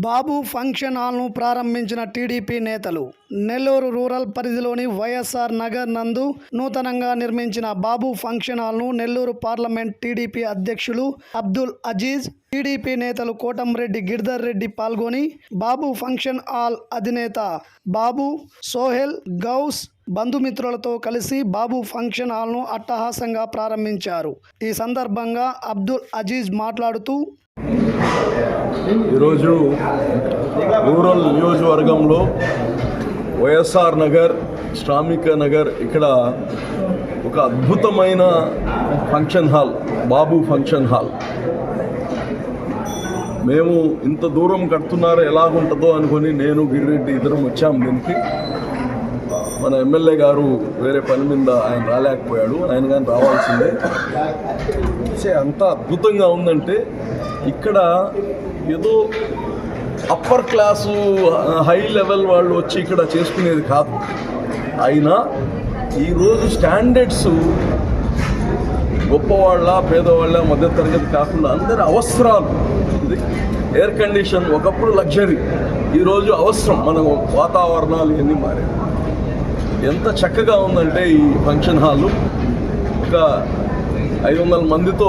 బాబు function హాల్ను ప్రారంభించిన TDP నేతలు Nellore rural పరిధిలోని వైఎస్ఆర్ నగర్ నందు నూతనంగా నిర్మించిన బాబు ఫంక్షన్ హాల్ను నెల్లూరు పార్లమెంట్ టీడీపీ అధ్యక్షులు అబ్దుల్ అజీజ్ టీడీపీ నేతలు కోటంరెడ్డి గిరిధర్ రెడ్డి పాల్గొని బాబు ఫంక్షన్ హాల్ అధినేత బాబు సోహెల్ గౌస్ బంధుమిత్రులతో కలిసి బాబు ఫంక్షన్ హాల్ను అట్టహాసంగా ప్రారంభించారు. ఈ సందర్భంగా అబ్దుల్ అజీజ్ మాట్లాడుతూ ఈరోజు రూరల్ నియోజకవర్గంలో వైఎస్ఆర్ నగర్ శ్రామిక నగర్ ఇక్కడ ఒక అద్భుతమైన function hall Babu function hall. మేము ఇంత దూరం కడుతున్నారో ఎలాగుంటుందో అనుకొని నేను గిరిరెడ్డి ఇద్దరం వచ్చాం దీనికి. మన ఎమ్మెల్యే గారు వేరే పని మీద ఆయన రాలేకపోయాడు ఆయన కానీ రావాల్సిందే. అంత అద్భుతంగా ఉందంటే ఇక్కడ ఏదో అప్పర్ క్లాసు హై లెవెల్ వాళ్ళు వచ్చి ఇక్కడ చేసుకునేది కాదు. అయినా ఈరోజు స్టాండర్డ్స్ గొప్పవాళ్ళ పేదవాళ్ళ మధ్యతరగతి కాకుండా అందరి అవసరాలు. ఇది ఎయిర్ కండిషన్ ఒకప్పుడు లగ్జరీ ఈరోజు అవసరం. మన వాతావరణాలు ఇవన్నీ మారాయి. ఎంత చక్కగా ఉందంటే ఈ ఫంక్షన్ హాలు. ఒక ఐదు వందల మందితో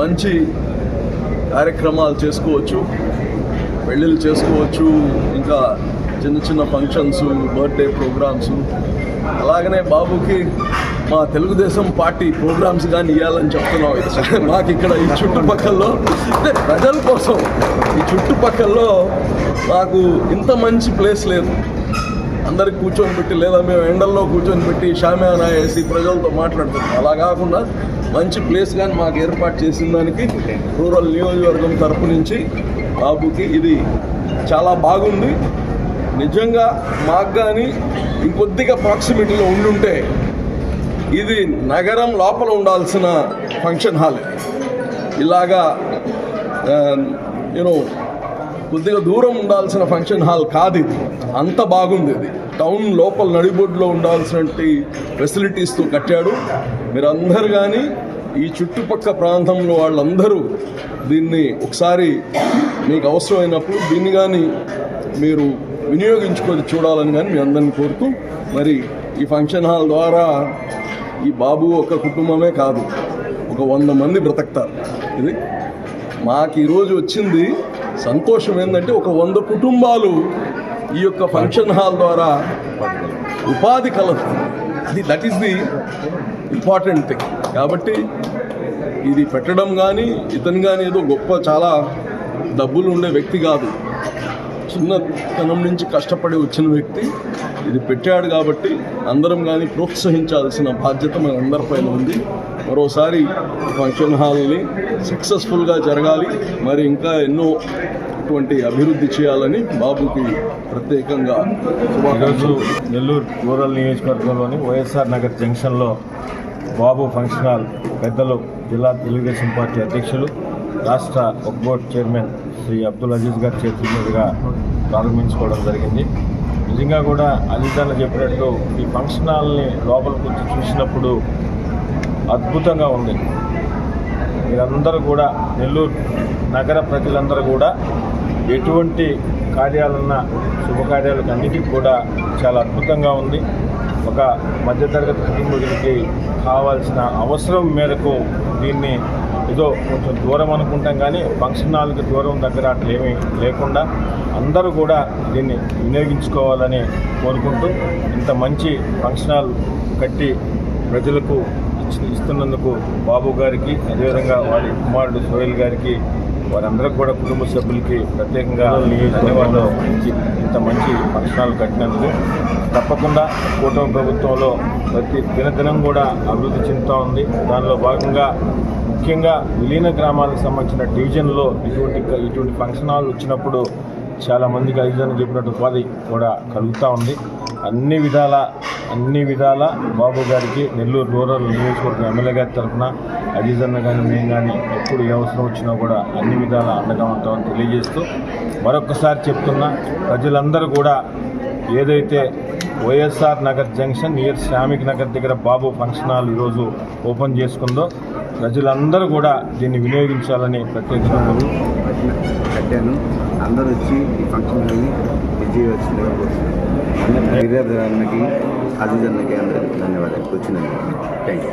మంచి కార్యక్రమాలు చేసుకోవచ్చు పెళ్ళిళ్ళు చేసుకోవచ్చు ఇంకా చిన్న చిన్న ఫంక్షన్స్ బర్త్డే ప్రోగ్రామ్స్ అలాగనే బాబుకి మా తెలుగుదేశం పార్టీ ప్రోగ్రామ్స్ కానీ ఇవ్వాలని చెప్తున్నాం మాకు ఇక్కడ ఈ చుట్టుపక్కల్లో ప్రజల కోసం ఈ చుట్టుపక్కల్లో మాకు ఇంత మంచి ప్లేస్ లేదు. అందరికి కూర్చొని పెట్టి లేదా మేము ఎండల్లో కూర్చొని పెట్టి షామ్యానా వేసి ప్రజలతో మాట్లాడుతున్నాం. అలా కాకుండా మంచి ప్లేస్ కానీ మాకు ఏర్పాటు చేసిన దానికి రూరల్ నియోజకవర్గం తరపు నుంచి బాబుకి ఇది చాలా బాగుంది. నిజంగా మాకు కానీ ఇంకొద్దిగా ప్రాక్సిమిటీలో ఉండుంటే ఇది నగరం లోపల ఉండాల్సిన ఫంక్షన్ హాల్ ఇలాగా uh, యూనో కొద్దిగా దూరం ఉండాల్సిన ఫంక్షన్ హాల్ కాదు ఇది. అంత బాగుంది ఇది. టౌన్ లోపల నడిబొడ్లో ఉండాల్సినటువంటి ఫెసిలిటీస్తో కట్టాడు. మీరందరూ కానీ ఈ చుట్టుపక్క ప్రాంతంలో వాళ్ళందరూ దీన్ని ఒకసారి మీకు అవసరమైనప్పుడు దీన్ని కానీ మీరు వినియోగించుకొని చూడాలని కానీ మీ అందరిని కోరుతూ మరి ఈ ఫంక్షన్ హాల్ ద్వారా ఈ బాబు ఒక కుటుంబమే కాదు. ఒక వంద మంది బ్రతకతారు. ఇది మాకు ఈరోజు వచ్చింది సంతోషం ఏంటంటే ఒక వంద కుటుంబాలు ఈ యొక్క ఫంక్షన్ హాల్ ద్వారా ఉపాధి కలదు. అది that is the important thing కాబట్టి ఇది పెట్టడం కానీ ఇతను కానీ ఏదో గొప్ప చాలా డబ్బులు ఉండే వ్యక్తి కాదు. చిన్నతనం నుంచి కష్టపడి వచ్చిన వ్యక్తి. ఇది పెట్టాడు కాబట్టి అందరం కానీ ప్రోత్సహించాల్సిన బాధ్యత మన అందరిపైన ఉంది. మరోసారి ఫంక్షన్ హాల్ని సక్సెస్ఫుల్గా జరగాలి. మరి ఇంకా ఎన్నో అటువంటి అభివృద్ధి చేయాలని బాబుకి ప్రత్యేకంగా ఈరోజు నెల్లూరు రూరల్ నియోజకవర్గంలోని వైఎస్ఆర్ నగర్ జంక్షన్లో బాబు ఫంక్షన్ హాల్ పెద్దలు జిల్లా తెలుగుదేశం పార్టీ అధ్యక్షులు రాష్ట్ర ఒక చైర్మన్ శ్రీ అబ్దుల్ అజీజ్ గారి చేతుల మీదుగా ప్రారంభించుకోవడం జరిగింది. నిజంగా కూడా అజీజ్ అన్న చెప్పినట్టు ఈ ఫంక్షన్ హాల్ని లోపలికి వచ్చి చూసినప్పుడు అద్భుతంగా ఉంది. మీరందరూ కూడా నెల్లూరు నగర ప్రజలందరూ కూడా ఎటువంటి కార్యాలన్నా శుభకార్యాలకు అన్నిటికీ కూడా చాలా అద్భుతంగా ఉంది. ఒక మధ్యతరగతి కుటుంబీకులకి కావాల్సిన అవసరం మేరకు దీన్ని ఏదో కొంచెం దూరం అనుకుంటాం కానీ ఫంక్షన్ హాల్కి దూరం దగ్గర అట్లా ఏమీ లేకుండా అందరూ కూడా దీన్ని వినియోగించుకోవాలని కోరుకుంటూ ఇంత మంచి ఫంక్షన్ హాల్ కట్టి ప్రజలకు ఇస్తున్నందుకు బాబు గారికి అదేవిధంగా వారి కుమారుడు సోహెల్ గారికి వారందరికీ కూడా కుటుంబ సభ్యులకి ప్రత్యేకంగా ధన్యవాదాలు మంచి ఇంత మంచి ఫంక్షనాలు కట్టినందుకు తప్పకుండా కూటమి ప్రభుత్వంలో ప్రతి దినదినం కూడా అభివృద్ధి చెందుతూ ఉంది. దానిలో భాగంగా ముఖ్యంగా విలీన గ్రామాలకు సంబంధించిన డివిజన్లో ఇటువంటి ఇటువంటి ఫంక్షన్ హాల్ వచ్చినప్పుడు చాలామందికి మందికి ఐజన్ చెప్పినట్టు ఉపాధి కూడా కలుగుతూ ఉంది. అన్ని విధాల అన్ని విధాల బాబు గారికి నెల్లూరు రూరల్ నియోజకవర్గం ఎమ్మెల్యే గారి తరఫున అజీజ్ అన్న కానీ మేము కానీ ఎప్పుడు ఏ అవసరం వచ్చినా కూడా అన్ని విధాల అండగా ఉంటామని తెలియజేస్తూ మరొకసారి చెప్తున్నా ప్రజలందరూ కూడా ఏదైతే YSR Nagar junction near Shramik Nagar దగ్గర బాబు ఫంక్షన్ హాల్ ఈరోజు ఓపెన్ చేసుకుందో ప్రజలందరూ కూడా దీన్ని వినియోగించాలని ప్రత్యేకంగా పెట్టాను. అందరూ వచ్చి ఈ ఫంక్షన్ విజయ్ విజయవచ్చిందిగా కోరుతున్నాను గిరిధర్ అన్నకి అజీజ్ అన్నకి అందరికీ ధన్యవాదాలు. వచ్చినందుకు. Thank you